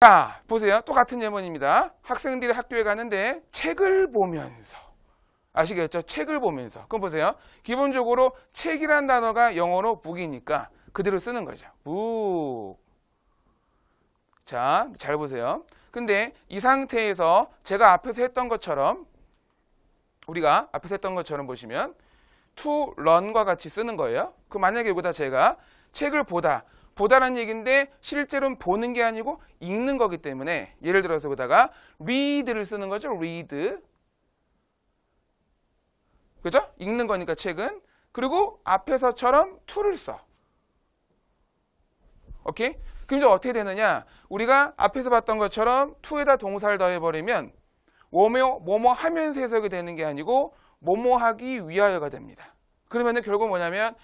자, 보세요. 똑같은 예문입니다. 학생들이 학교에 가는데 책을 보면서 아시겠죠? 책을 보면서. 그럼 보세요. 기본적으로 책이란 단어가 영어로 book이니까 그대로 쓰는 거죠. book. 자, 잘 보세요. 근데 이 상태에서 제가 앞에서 했던 것처럼 우리가 앞에서 했던 것처럼 보시면 to learn과 같이 쓰는 거예요. 그 만약에 여기다 제가 책을 보다 보다라는 얘기인데 실제로는 보는 게 아니고 읽는 거기 때문에 예를 들어서 보다가 read를 쓰는 거죠. read. 그죠? 읽는 거니까 책은. 그리고 앞에서처럼 to를 써. 오케이? 그럼 이제 어떻게 되느냐? 우리가 앞에서 봤던 것처럼 to에다 동사를 더해버리면 뭐뭐 뭐뭐 하면서 해석이 되는 게 아니고 뭐뭐 하기 위하여가 됩니다. 그러면은 결국 뭐냐면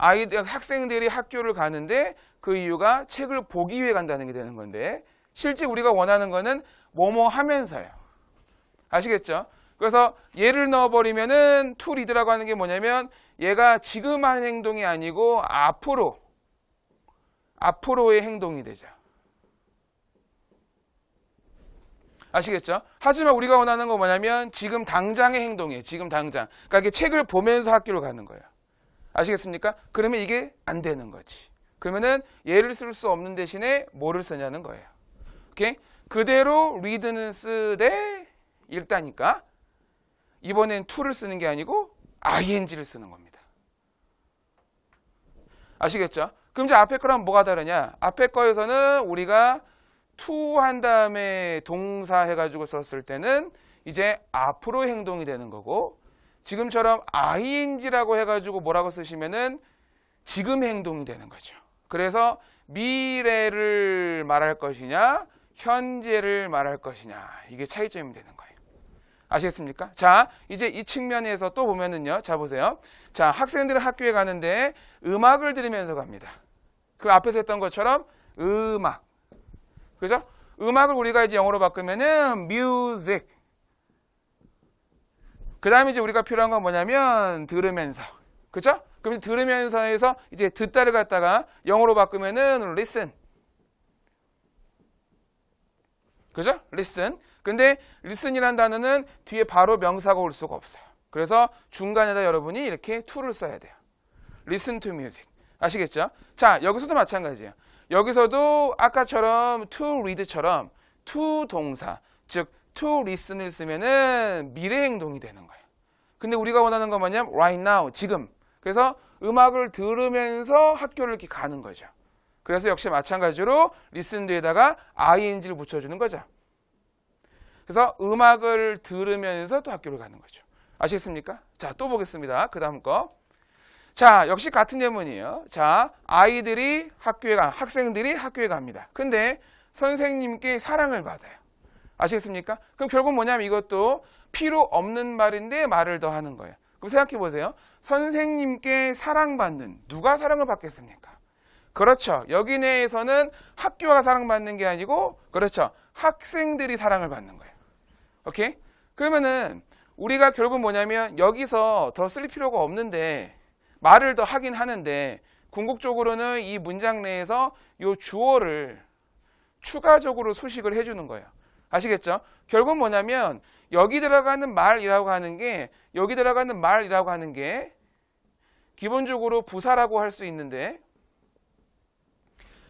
아이들 학생들이 학교를 가는데 그 이유가 책을 보기 위해 간다는 게 되는 건데 실제 우리가 원하는 거는 뭐뭐 하면서요. 아시겠죠? 그래서 얘를 넣어버리면은 to read라고 하는 게 뭐냐면 얘가 지금 하는 행동이 아니고 앞으로 앞으로의 행동이 되죠. 아시겠죠? 하지만 우리가 원하는 건 뭐냐면 지금 당장의 행동이에요. 지금 당장. 그러니까 이게 책을 보면서 학교를 가는 거예요. 아시겠습니까? 그러면 이게 안 되는 거지. 그러면은 얘를 쓸 수 없는 대신에 뭐를 쓰냐는 거예요. 오케이? 그대로 read는 쓰되 읽다니까 이번엔 to를 쓰는 게 아니고 ing를 쓰는 겁니다. 아시겠죠? 그럼 이제 앞에 거랑 뭐가 다르냐? 앞에 거에서는 우리가 to 한 다음에 동사 해가지고 썼을 때는 이제 앞으로 행동이 되는 거고 지금처럼 ing라고 해가지고 뭐라고 쓰시면은 지금 행동이 되는 거죠. 그래서 미래를 말할 것이냐, 현재를 말할 것이냐 이게 차이점이 되는 거예요. 아시겠습니까? 자, 이제 이 측면에서 또 보면은요. 자, 보세요. 자, 학생들은 학교에 가는데 음악을 들으면서 갑니다. 그 앞에서 했던 것처럼 음악. 그죠? 음악을 우리가 이제 영어로 바꾸면은 music. 그 다음에 이제 우리가 필요한 건 뭐냐면 들으면서. 그죠? 그럼 들으면서에서 이제 듣다를 갖다가 영어로 바꾸면은 listen. 그죠? listen. 근데 listen이라는 단어는 뒤에 바로 명사가 올 수가 없어요. 그래서 중간에다 여러분이 이렇게 to를 써야 돼요. listen to music. 아시겠죠? 자, 여기서도 마찬가지예요. 여기서도 아까처럼 to read처럼 to 동사, 즉 to listen을 쓰면은 미래 행동이 되는 거예요. 근데 우리가 원하는 건 뭐냐면 right now, 지금. 그래서 음악을 들으면서 학교를 이렇게 가는 거죠. 그래서 역시 마찬가지로 listen 뒤에다가 ing를 붙여주는 거죠. 그래서 음악을 들으면서 또 학교를 가는 거죠. 아시겠습니까? 자, 또 보겠습니다. 그 다음 거. 자, 역시 같은 예문이에요. 자, 아이들이 학교에 가, 학생들이 학교에 갑니다. 근데 선생님께 사랑을 받아요. 아시겠습니까? 그럼 결국 뭐냐면 이것도 필요 없는 말인데 말을 더 하는 거예요. 그럼 생각해 보세요. 선생님께 사랑받는, 누가 사랑을 받겠습니까? 그렇죠. 여기 내에서는 학교가 사랑받는 게 아니고, 그렇죠. 학생들이 사랑을 받는 거예요. 오케이? 그러면은 우리가 결국 뭐냐면 여기서 더 쓸 필요가 없는데 말을 더 하긴 하는데 궁극적으로는 이 문장 내에서 이 주어를 추가적으로 수식을 해주는 거예요. 아시겠죠? 결국 뭐냐면 여기 들어가는 말이라고 하는 게 여기 들어가는 말이라고 하는 게 기본적으로 부사라고 할 수 있는데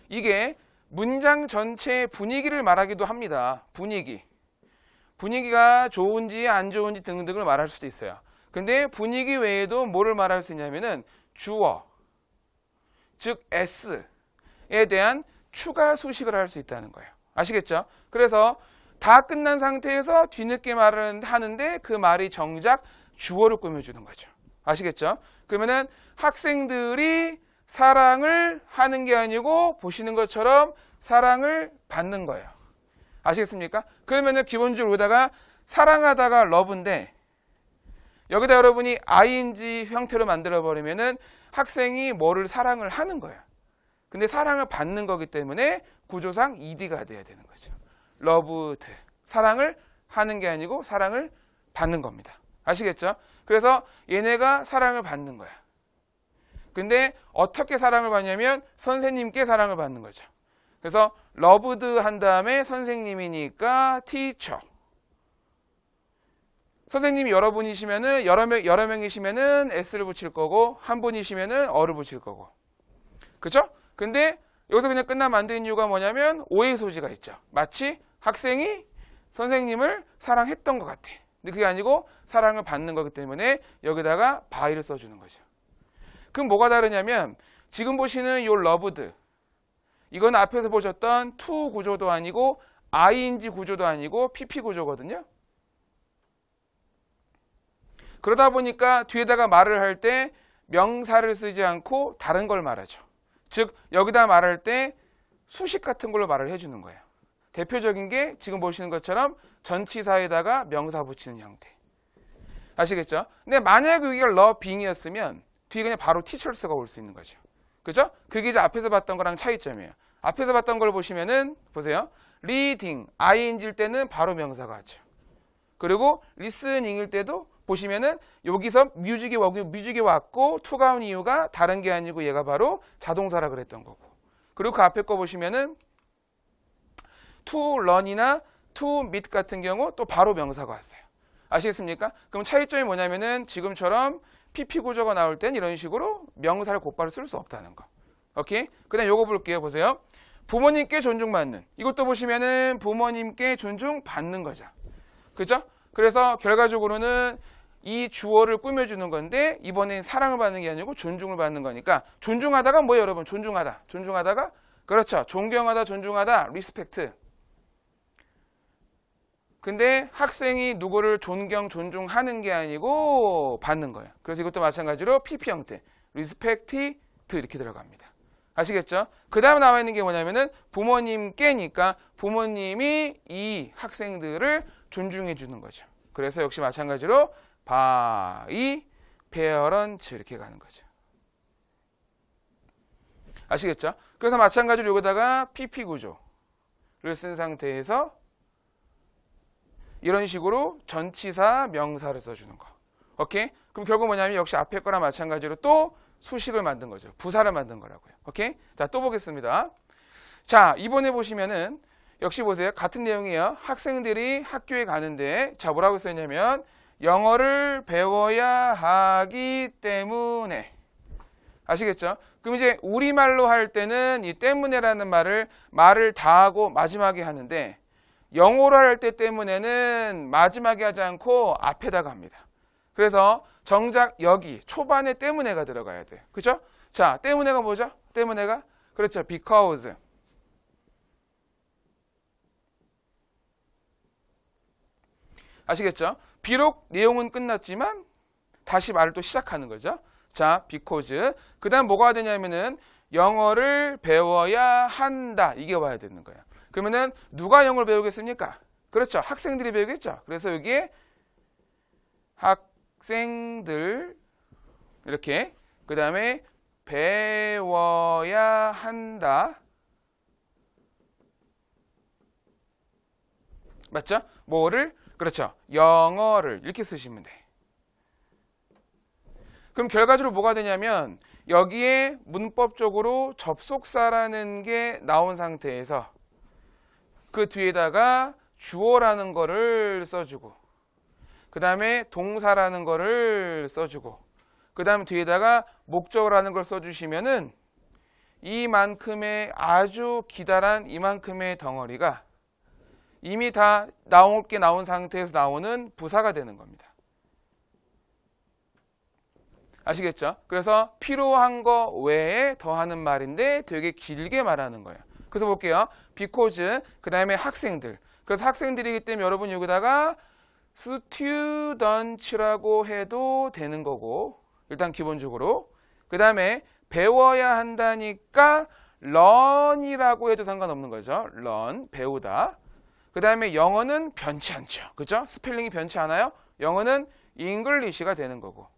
이게 문장 전체의 분위기를 말하기도 합니다. 분위기. 분위기가 좋은지 안 좋은지 등등을 말할 수도 있어요. 근데 분위기 외에도 뭐를 말할 수 있냐면은 주어, 즉 s에 대한 추가 수식을 할 수 있다는 거예요. 아시겠죠? 그래서 다 끝난 상태에서 뒤늦게 말을 하는데 그 말이 정작 주어를 꾸며주는 거죠. 아시겠죠? 그러면은 학생들이 사랑을 하는 게 아니고 보시는 것처럼 사랑을 받는 거예요. 아시겠습니까? 그러면은 기본적으로 여기다가 사랑하다가 러브인데 여기다 여러분이 ing 형태로 만들어 버리면은 학생이 뭐를 사랑을 하는 거예요. 근데 사랑을 받는 거기 때문에 구조상 ed가 돼야 되는 거죠. Loved 사랑을 하는 게 아니고 사랑을 받는 겁니다. 아시겠죠? 그래서 얘네가 사랑을 받는 거야. 근데 어떻게 사랑을 받냐면 선생님께 사랑을 받는 거죠. 그래서 loved 한 다음에 선생님이니까 teacher. 선생님이 여러분이시면은 여러 명 여러 명이시면은 s를 붙일 거고 한 분이시면은 어를 붙일 거고. 그죠? 근데 여기서 그냥 끝나면 안 되는 이유가 뭐냐면 오해 소지가 있죠. 마치 학생이 선생님을 사랑했던 것 같아. 근데 그게 아니고 사랑을 받는 거기 때문에 여기다가 by를 써주는 거죠. 그럼 뭐가 다르냐면 지금 보시는 요 loved 이건 앞에서 보셨던 to 구조도 아니고 ing 구조도 아니고 pp 구조거든요. 그러다 보니까 뒤에다가 말을 할 때 명사를 쓰지 않고 다른 걸 말하죠. 즉 여기다 말할 때 수식 같은 걸로 말을 해주는 거예요. 대표적인 게 지금 보시는 것처럼 전치사에다가 명사 붙이는 형태. 아시겠죠? 근데 만약에 여기가 being이었으면 뒤에 그냥 바로 teachers가 올 수 있는 거죠. 그죠? 그게 이제 앞에서 봤던 거랑 차이점이에요. 앞에서 봤던 걸 보시면은 보세요. reading, ing일 때는 바로 명사가 하죠. 그리고 listening일 때도 보시면은 여기서 뮤직이 왔고 뮤직이 왔고 투가 온 이유가 다른 게 아니고 얘가 바로 자동사라 그랬던 거고. 그리고 그 앞에 거 보시면은 to learn이나 to meet 같은 경우 또 바로 명사가 왔어요. 아시겠습니까? 그럼 차이점이 뭐냐면은 지금처럼 PP 구조가 나올 땐 이런 식으로 명사를 곧바로 쓸 수 없다는 거. 오케이? 그 다음 요거 볼게요. 보세요. 부모님께 존중받는. 이것도 보시면은 부모님께 존중받는 거죠. 그죠? 그래서 결과적으로는 이 주어를 꾸며주는 건데 이번엔 사랑을 받는 게 아니고 존중을 받는 거니까 존중하다가 뭐예요 여러분 존중하다 존중하다가 그렇죠 존경하다 존중하다 리스펙트 근데 학생이 누구를 존경 존중하는 게 아니고 받는 거예요 그래서 이것도 마찬가지로 PP 형태 트 이렇게 들어갑니다 아시겠죠? 그 다음에 나와 있는 게 뭐냐면은 부모님께니까 부모님이 이 학생들을 존중해 주는 거죠 그래서 역시 마찬가지로 by parents 이렇게 가는 거죠. 아시겠죠? 그래서 마찬가지로 여기다가 pp 구조를 쓴 상태에서 이런 식으로 전치사 명사를 써주는 거. 오케이? 그럼 결국 뭐냐면 역시 앞에 거랑 마찬가지로 또 수식을 만든 거죠. 부사를 만든 거라고요. 오케이? 자, 또 보겠습니다. 자, 이번에 보시면은 역시 보세요. 같은 내용이에요. 학생들이 학교에 가는데 자, 뭐라고 써있냐면 영어를 배워야 하기 때문에 아시겠죠? 그럼 이제 우리말로 할 때는 이 때문에라는 말을 말을 다 하고 마지막에 하는데 영어로 할 때 때문에는 마지막에 하지 않고 앞에다가 합니다. 그래서 정작 여기 초반에 때문에가 들어가야 돼요. 그죠? 자, 때문에가 뭐죠? 때문에가 그렇죠. because 아시겠죠? 비록 내용은 끝났지만 다시 말을 또 시작하는 거죠. 자, because. 그 다음 뭐가 되냐면은 영어를 배워야 한다. 이게 와야 되는 거예요. 그러면은 누가 영어를 배우겠습니까? 그렇죠. 학생들이 배우겠죠. 그래서 여기에 학생들 이렇게 그 다음에 배워야 한다. 맞죠? 뭐를 그렇죠. 영어를 이렇게 쓰시면 돼. 그럼 결과적으로 뭐가 되냐면 여기에 문법적으로 접속사라는 게 나온 상태에서 그 뒤에다가 주어라는 거를 써주고 그 다음에 동사라는 거를 써주고 그 다음 뒤에다가 목적어라는 걸 써주시면은 이만큼의 아주 기다란 이만큼의 덩어리가 이미 다 나올 게 나온 상태에서 나오는 부사가 되는 겁니다. 아시겠죠? 그래서 필요한 거 외에 더하는 말인데 되게 길게 말하는 거예요. 그래서 볼게요. because 그 다음에 학생들. 그래서 학생들이기 때문에 여러분 여기다가 students라고 해도 되는 거고 일단 기본적으로 그 다음에 배워야 한다니까 learn이라고 해도 상관없는 거죠. learn 배우다. 그 다음에 영어는 변치 않죠. 그죠? 스펠링이 변치 않아요? 영어는 잉글리시가 되는 거고.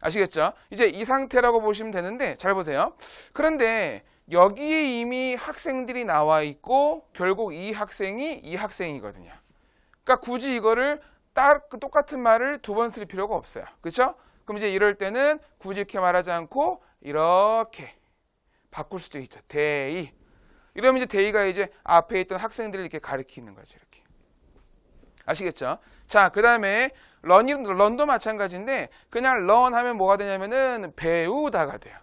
아시겠죠? 이제 이 상태라고 보시면 되는데 잘 보세요. 그런데 여기에 이미 학생들이 나와 있고 결국 이 학생이 이 학생이거든요. 그러니까 굳이 이거를 딱 똑같은 말을 두 번 쓸 필요가 없어요. 그렇죠? 그럼 이제 이럴 때는 굳이 이렇게 말하지 않고 이렇게 바꿀 수도 있죠. they. 이러면 이제 they가 이제 앞에 있던 학생들을 이렇게 가리키는 거죠. 이렇게. 아시겠죠? 자, 그 다음에 런이, 런도 마찬가지인데 그냥 learn 하면 뭐가 되냐면은 배우다가 돼요.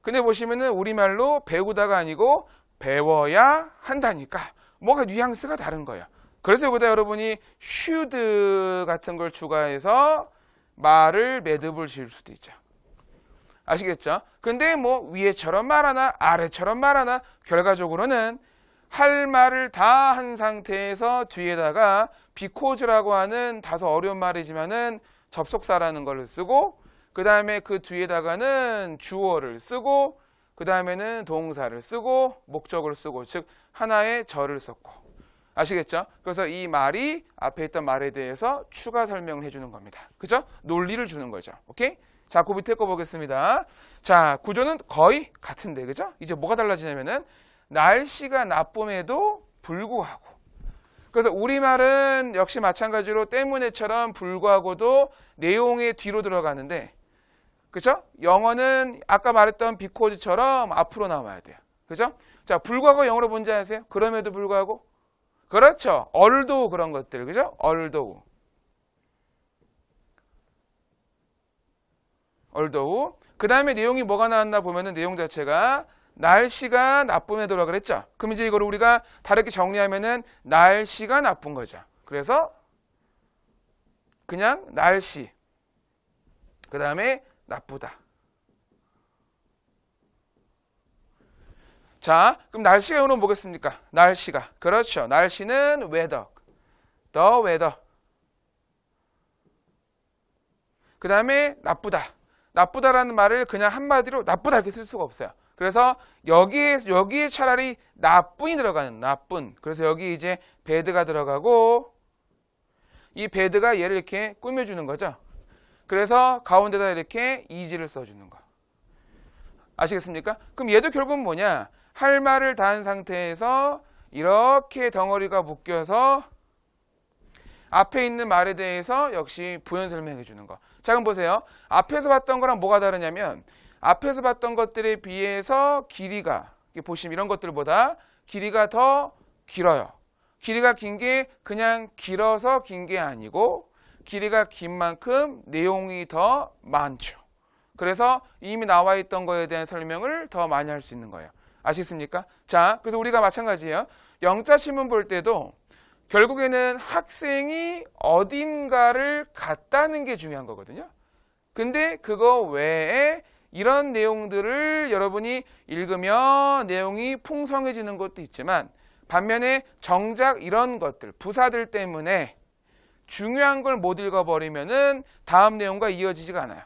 근데 보시면은 우리말로 배우다가 아니고 배워야 한다니까 뭐가 뉘앙스가 다른 거예요. 그래서 여기다 여러분이 should 같은 걸 추가해서 말을 매듭을 지을 수도 있죠. 아시겠죠? 근데 뭐 위에처럼 말하나 아래처럼 말하나 결과적으로는 할 말을 다 한 상태에서 뒤에다가 because라고 하는 다소 어려운 말이지만은 접속사라는 걸 쓰고 그 다음에 그 뒤에다가는 주어를 쓰고 그 다음에는 동사를 쓰고 목적을 쓰고 즉 하나의 절을 썼고 아시겠죠? 그래서 이 말이 앞에 있던 말에 대해서 추가 설명을 해주는 겁니다. 그죠? 논리를 주는 거죠. 오케이? 자, 그 밑에 거 보겠습니다. 자, 구조는 거의 같은데, 그죠? 이제 뭐가 달라지냐면은 날씨가 나쁨에도 불구하고 그래서 우리말은 역시 마찬가지로 때문에처럼 불구하고도 내용의 뒤로 들어가는데 그죠? 영어는 아까 말했던 비코즈처럼 앞으로 나와야 돼요. 그죠? 자, 불구하고 영어로 뭔지 아세요? 그럼에도 불구하고 그렇죠. 얼도 그런 것들. 그죠? 얼도. 얼도. 그 다음에 내용이 뭐가 나왔나 보면은 내용 자체가 날씨가 나쁨에도라 그랬죠. 그럼 이제 이거를 우리가 다르게 정리하면은 날씨가 나쁜 거죠. 그래서 그냥 날씨. 그 다음에 나쁘다. 자, 그럼 날씨가 오늘 뭐겠습니까? 날씨가. 그렇죠. 날씨는 weather. the weather. 그 다음에 나쁘다. 나쁘다라는 말을 그냥 한마디로 나쁘다 이렇게 쓸 수가 없어요. 그래서 여기에 여기에 차라리 나쁜이 들어가는 나쁜. 그래서 여기 이제 배드가 들어가고 이 배드가 얘를 이렇게 꾸며주는 거죠. 그래서 가운데다 이렇게 이지를 써주는 거. 아시겠습니까? 그럼 얘도 결국은 뭐냐? 할 말을 다 한 상태에서 이렇게 덩어리가 묶여서 앞에 있는 말에 대해서 역시 부연 설명해 주는 거. 자, 그럼 보세요. 앞에서 봤던 거랑 뭐가 다르냐면 앞에서 봤던 것들에 비해서 길이가 보시면 이런 것들보다 길이가 더 길어요. 길이가 긴 게 그냥 길어서 긴 게 아니고 길이가 긴 만큼 내용이 더 많죠. 그래서 이미 나와 있던 거에 대한 설명을 더 많이 할 수 있는 거예요. 아시겠습니까? 자, 그래서 우리가 마찬가지예요. 영자 신문 볼 때도 결국에는 학생이 어딘가를 갔다는 게 중요한 거거든요. 근데 그거 외에 이런 내용들을 여러분이 읽으면 내용이 풍성해지는 것도 있지만 반면에 정작 이런 것들, 부사들 때문에 중요한 걸 못 읽어버리면은 다음 내용과 이어지지가 않아요.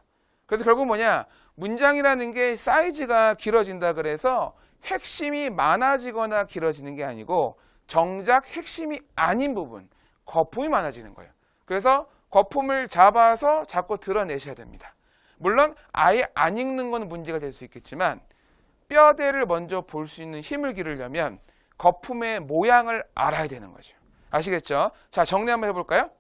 그래서 결국 뭐냐? 문장이라는 게 사이즈가 길어진다 그래서 핵심이 많아지거나 길어지는 게 아니고 정작 핵심이 아닌 부분, 거품이 많아지는 거예요. 그래서 거품을 잡아서 자꾸 드러내셔야 됩니다. 물론 아예 안 읽는 건 문제가 될 수 있겠지만 뼈대를 먼저 볼 수 있는 힘을 기르려면 거품의 모양을 알아야 되는 거죠. 아시겠죠? 자, 정리 한번 해볼까요?